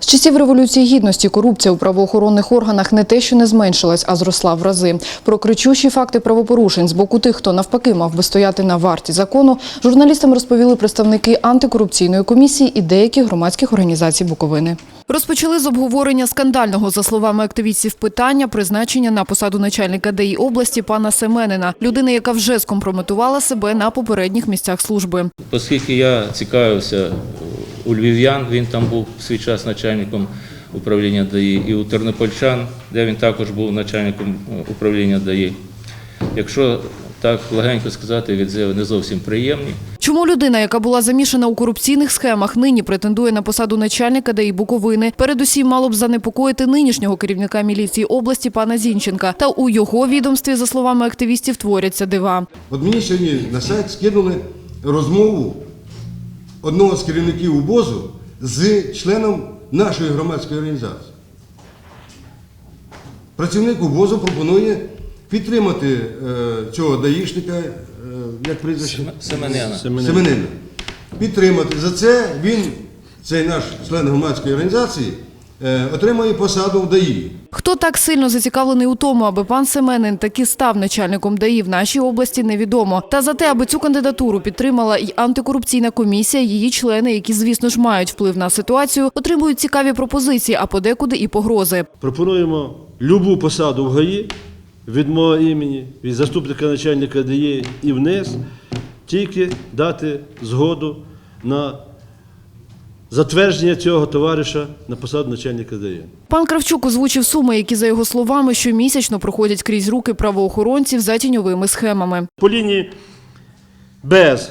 З часів революції гідності корупція у правоохоронних органах не те, що не зменшилась, а зросла в рази. Про кричущі факти правопорушень з боку тих, хто навпаки мав би стояти на варті закону, журналістам розповіли представники антикорупційної комісії і деяких громадських організацій Буковини. Розпочали з обговорення скандального, за словами активістів, питання призначення на посаду начальника ДАІ області пана Семенина, людини, яка вже скомпрометувала себе на попередніх місцях служби. Оскільки я цікавився у львів'ян, він там був в свій час начальником управління ДАІ, і у тернопольчан, де він також був начальником е, управління ДАІ. Якщо так легенько сказати, відзиви не зовсім приємні. Чому людина, яка була замішана у корупційних схемах, нині претендує на посаду начальника ДАІ Буковини, передусім мало б занепокоїти нинішнього керівника міліції області пана Зінченка. Та у його відомстві, за словами активістів, творяться дива. От мені сьогодні на сайт скинули розмову одного з керівників УБОЗу з членом нашої громадської організації. Працівник УБОЗу пропонує підтримати е, цього даїшника, е, як прізвище? Семенина. Семенина. Підтримати. За це він, цей наш член громадської організації, отримує посаду в ДАІ. Хто так сильно зацікавлений у тому, аби пан Семенин таки став начальником ДАІ в нашій області, невідомо. Та за те, аби цю кандидатуру підтримала і антикорупційна комісія, її члени, які, звісно ж, мають вплив на ситуацію, отримують цікаві пропозиції, а подекуди і погрози. Пропонуємо любу посаду в ГАІ від мого імені, від заступника начальника ДАІ і вниз, тільки дати згоду на затвердження цього товариша на посаду начальника ДАЄ. Пан Кравчук озвучив суми, які, за його словами, щомісячно проходять крізь руки правоохоронців за тіньовими схемами. По лінії без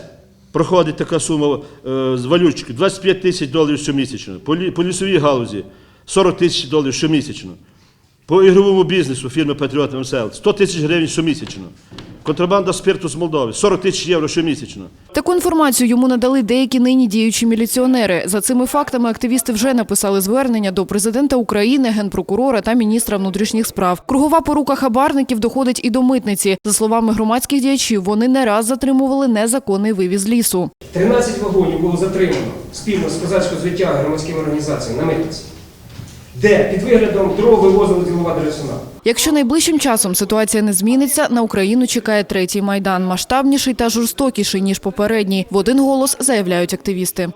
проходить така сума е, з валючки 25 тисяч доларів щомісячно. По лісовій галузі 40 тисяч доларів щомісячно. По ігровому бізнесу фірми Патріот МСЛ 100 тисяч гривень щомісячно. Контрабанда спирту з Молдови 40 тисяч євро щомісячно. Таку інформацію йому надали деякі нині діючі міліціонери. За цими фактами активісти вже написали звернення до президента України, генпрокурора та міністра внутрішніх справ. Кругова порука хабарників доходить і до митниці. За словами громадських діячів, вони не раз затримували незаконний вивіз лісу. 13 вагонів було затримано спільно з козацькою звиття громадськими організаціями на митниці, де під виглядом дров вивозили ділова деревсуна. Якщо найближчим часом ситуація не зміниться, на Україну чекає третій майдан, масштабніший та жорстокіший ніж попередній. В один голос заявляють активісти.